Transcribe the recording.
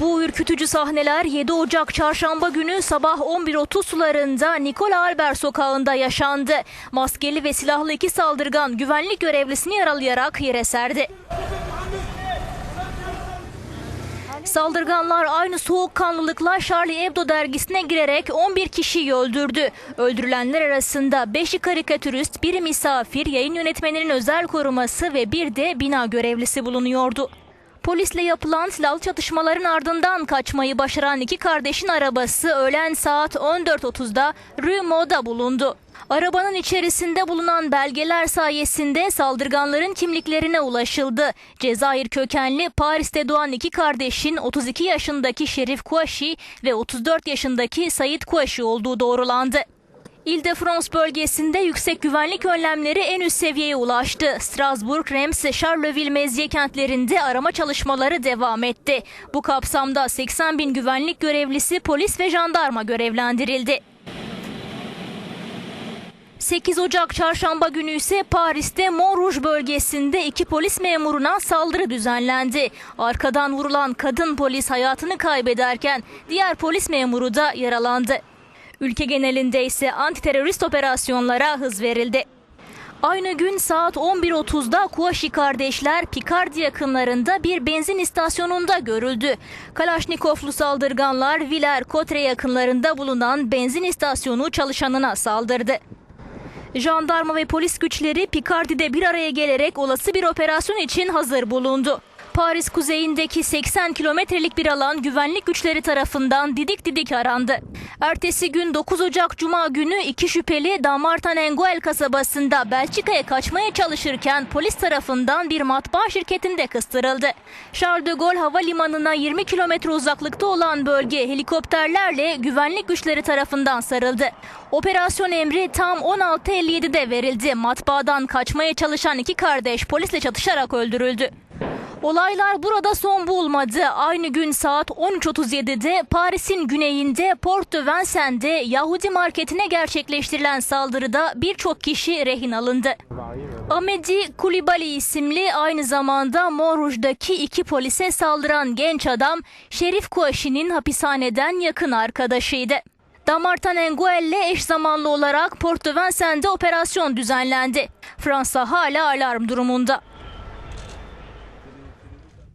Bu ürkütücü sahneler 7 Ocak çarşamba günü sabah 11.30 sularında Nikola Albert sokağında yaşandı. Maskeli ve silahlı iki saldırgan güvenlik görevlisini yaralayarak yere serdi. Saldırganlar aynı soğukkanlılıkla Charlie Hebdo dergisine girerek 11 kişiyi öldürdü. Öldürülenler arasında 5'i karikatürist, biri misafir, yayın yönetmeninin özel koruması ve bir de bina görevlisi bulunuyordu. Polisle yapılan silahlı çatışmaların ardından kaçmayı başaran iki kardeşin arabası öğlen saat 14.30'da Rue Moda bulundu. Arabanın içerisinde bulunan belgeler sayesinde saldırganların kimliklerine ulaşıldı. Cezayir kökenli Paris'te doğan iki kardeşin 32 yaşındaki Şerif Kouachi ve 34 yaşındaki Said Kouachi olduğu doğrulandı. İl-de-France bölgesinde yüksek güvenlik önlemleri en üst seviyeye ulaştı. Strasbourg, Reims, Charleville, Mezye kentlerinde arama çalışmaları devam etti. Bu kapsamda 80 bin güvenlik görevlisi, polis ve jandarma görevlendirildi. 8 Ocak çarşamba günü ise Paris'te Montrouge bölgesinde iki polis memuruna saldırı düzenlendi. Arkadan vurulan kadın polis hayatını kaybederken diğer polis memuru da yaralandı. Ülke genelinde ise antiterörist operasyonlara hız verildi. Aynı gün saat 11.30'da Kouachi kardeşler Picardy yakınlarında bir benzin istasyonunda görüldü. Kalaşnikovlu saldırganlar Villers-Cotre yakınlarında bulunan benzin istasyonu çalışanına saldırdı. Jandarma ve polis güçleri Picardy'de bir araya gelerek olası bir operasyon için hazır bulundu. Paris kuzeyindeki 80 kilometrelik bir alan güvenlik güçleri tarafından didik didik arandı. Ertesi gün 9 Ocak Cuma günü iki şüpheli Damartin-Enguel kasabasında Belçika'ya kaçmaya çalışırken polis tarafından bir matbaa şirketinde kıstırıldı. Charles de Gaulle Havalimanı'na 20 kilometre uzaklıkta olan bölge helikopterlerle güvenlik güçleri tarafından sarıldı. Operasyon emri tam 16.57'de verildi. Matbaadan kaçmaya çalışan iki kardeş polisle çatışarak öldürüldü. Olaylar burada son bulmadı. Aynı gün saat 13.37'de Paris'in güneyinde Port de Vincennes'de Yahudi marketine gerçekleştirilen saldırıda birçok kişi rehin alındı. Amedi Kulibali isimli aynı zamanda Montrouge'daki iki polise saldıran genç adam Şerif Kouachi'nin hapishaneden yakın arkadaşıydı. Damartin Enguel ile eş zamanlı olarak Port de Vincennes'de operasyon düzenlendi. Fransa hala alarm durumunda.